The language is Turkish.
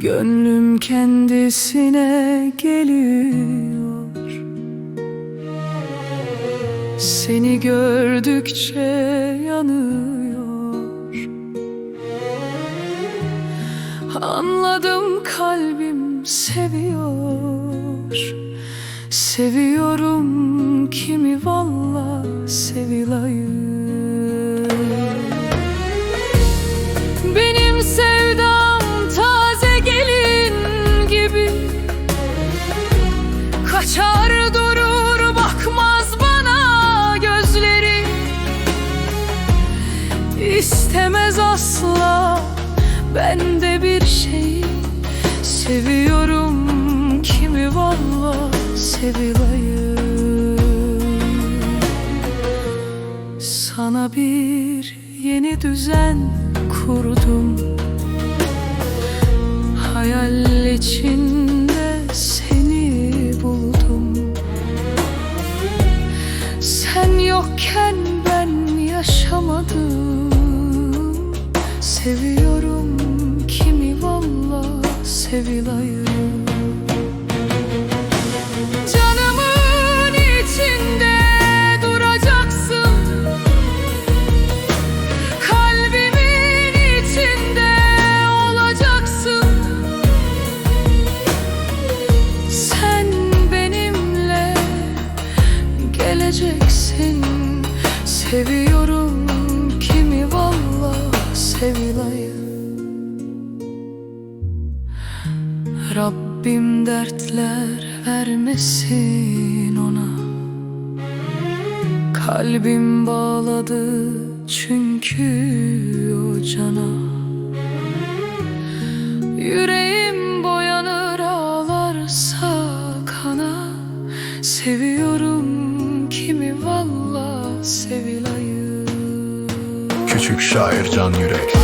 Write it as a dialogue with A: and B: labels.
A: Gönlüm kendisine geliyor. Seni gördükçe yanıyor. Anladım kalbim seviyor. Seviyorum kimi valla Sevilay'ı Kaçar durur bakmaz bana gözleri. İstemez asla bende bir şey Seviyorum. Kimi valla Sevilay'ı Sana bir yeni düzen kurdum. Hayal içinde Sen yokken ben yaşamadım. Seviyorum kimi valla Sevilay'ı geleceksin Seviyorum kimi valla Sevilay'ı Rabbim dertler vermesin ona. Kalbim bağladı çünkü o cana. Yüreğim boyanır ağlarsa kana. Seviyorum
B: Küçük şair can yürek